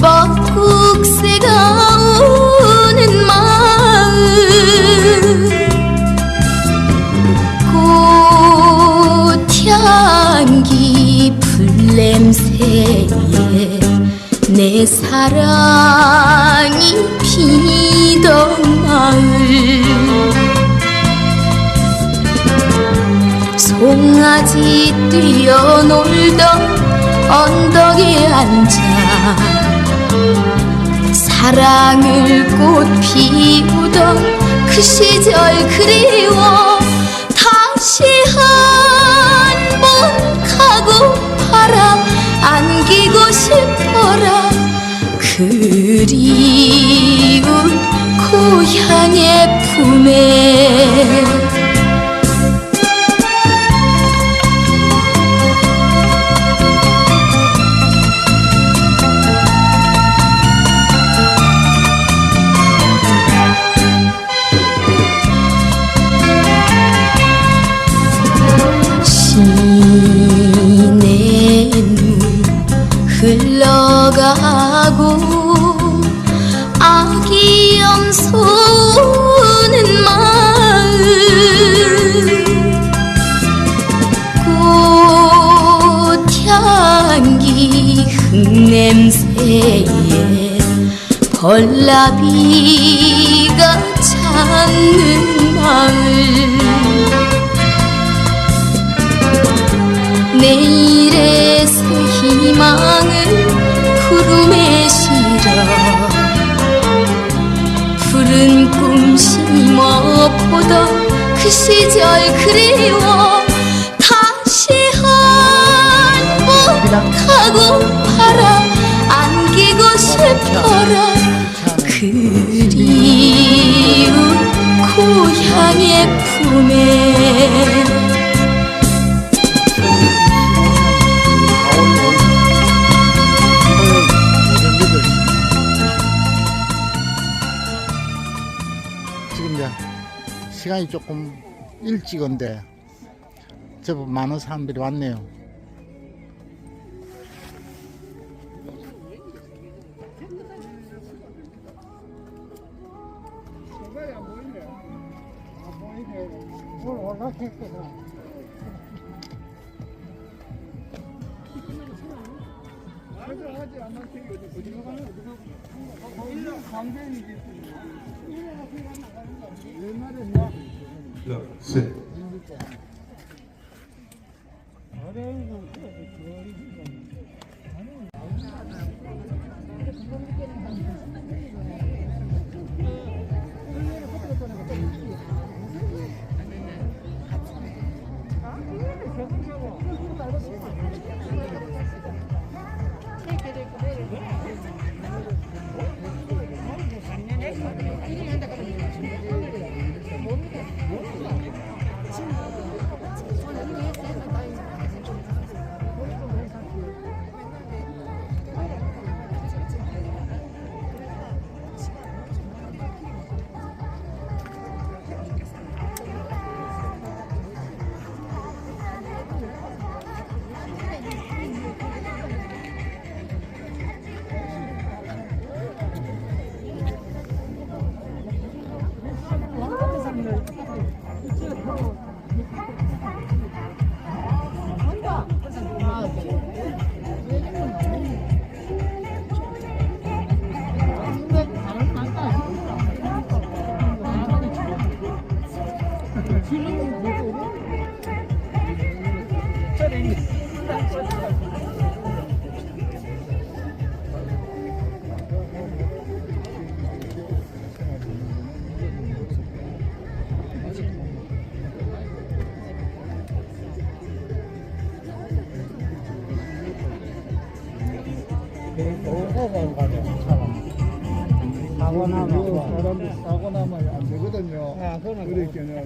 먹국새가 우는 마음. 꽃향기 풀냄새에 내 사랑이 피던 마을 송아지 뛰어놀던 언덕에 앉아 사랑을 꽃 피우던 그 시절 그리워 다시 한 번 가고 바라 안기고 싶어라. 그리운 고향의 품에 염소는 마을 꽃향기 흙냄새에 벌나비가 찾는 마을 보던 그 시절 그리워. 다시 한 번 가고 바라 안기고 싶어라. 그리운 고향의 품에 시간이 조금 일찍인데 제법 많은 사람들이 왔네요. 하나, 셋.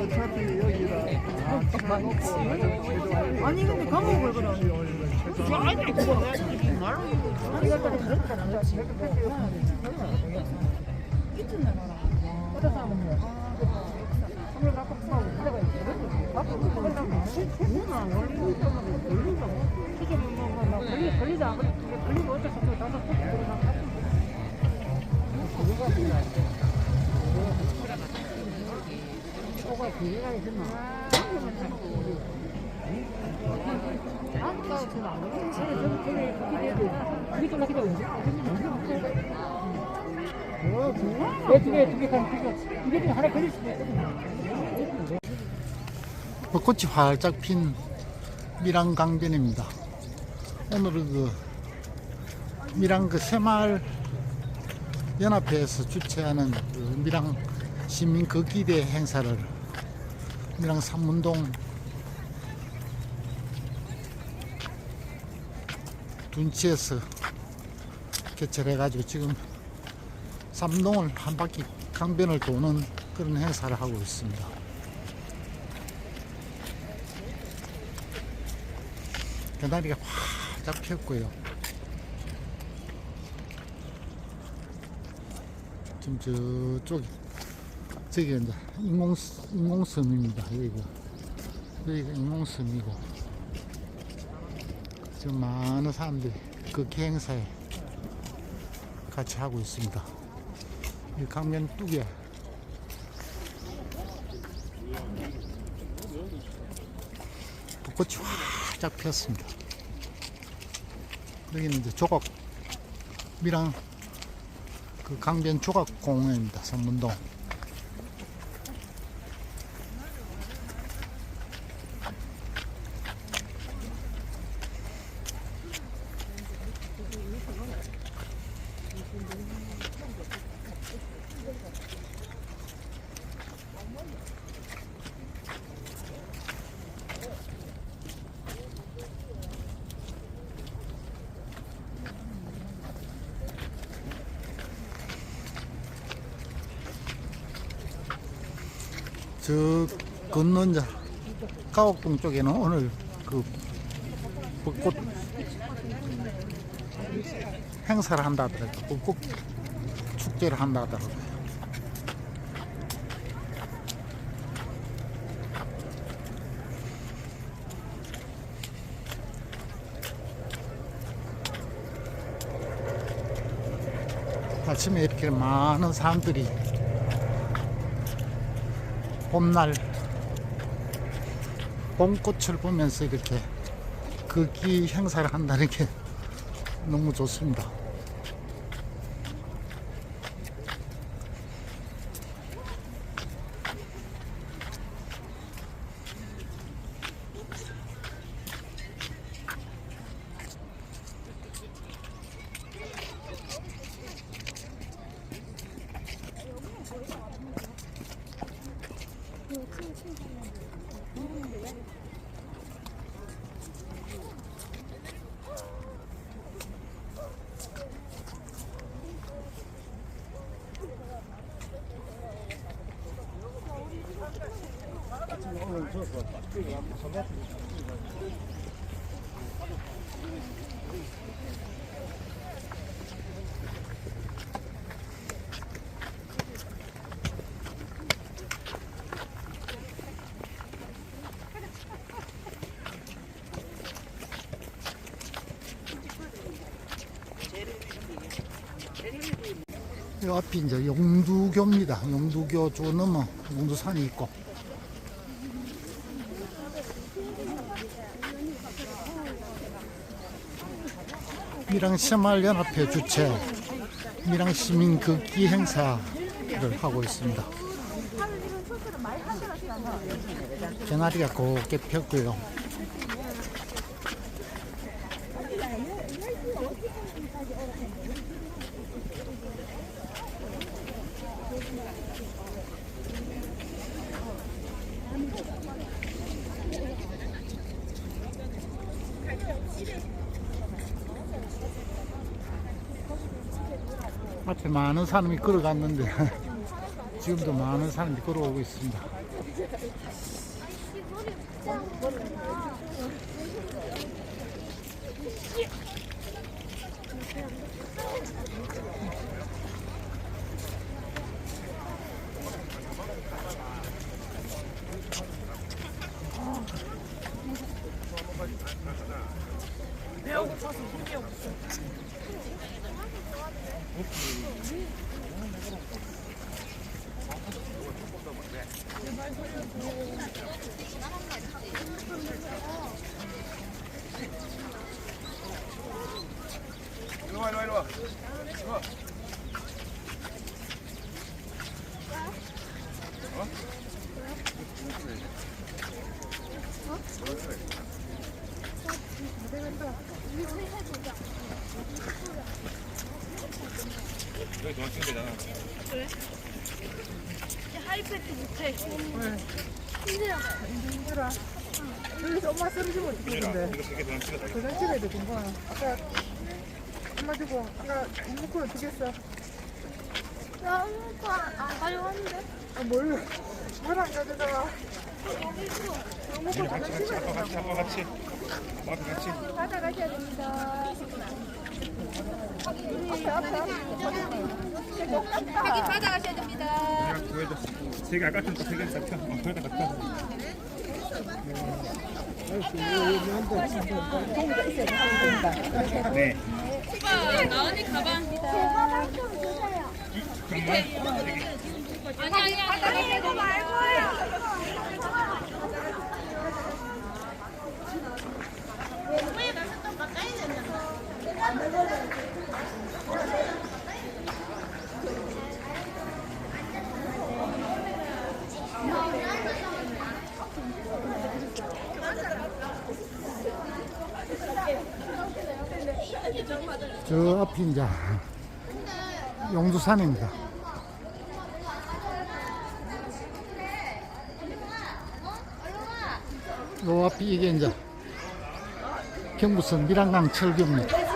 어차피 아니 근데 감옥을 그 럼 벚꽃이 활짝 핀 밀양 강변입니다. 오늘은 그 밀양 그 새마을 연합회에서 주최하는 그 밀양 시민 걷기대 행사를 밀양 삼문동 둔치에서 개최해가지고 지금 삼동을 한 바퀴 강변을 도는 그런 행사를 하고 있습니다. 개나리가 활짝 폈고요. 지금 저쪽이 저기 이제 인공 인공섬입니다. 여기가 여기가 인공섬이고 지금 많은 사람들이 그 기행사에 같이 하고 있습니다. 이 강변 뚝에 벚꽃이 활짝 폈습니다. 여기는 이제 조각 미랑 그 강변 조각 공원입니다. 선문동. 저 건너 이제 가옥동 쪽에는 오늘 그 벚꽃 행사를 한다 하더라고요. 벚꽃 축제를 한다 하더라고요. 아침에 이렇게 많은 사람들이 봄날 봄꽃을 보면서 이렇게 걷기 행사를 한다는 게 너무 좋습니다. 이 앞이 이제 용두교입니다. 용두교 쭉 넘어 용두산이 있고. 미랑 새마을연합회 주최 미랑 시민 걷기 행사를 하고 있습니다. 개나리가 곱게 폈고요. 앞에 많은 사람이 걸어갔는데 지금도 많은 사람이 걸어오고 있습니다. 여기서 엄마 쓰러지면 어떻게 되는데? 도장 찍어야 돼, 공부하 아까 엄마 주고 이모코 어떻게 했어? 나 아무것도 안 가져왔는데? 아, 뭘, 뭘안 가져다가? 이모코 도장 찍어야 돼. 가져가셔야 됩니다. 앞에, 앞에. 여기 가져가셔야 됩니다. 세개 아까 좀세개 잡혀. 어, 그러다 갔다. 네. 나은이 가방. 가방 좀 주세요. 아니, 아니, 아니. 이거 말고요. 저 앞이 이제 용두산입니다. 요 앞이 이게 이제 경부선 밀양강 철교입니다.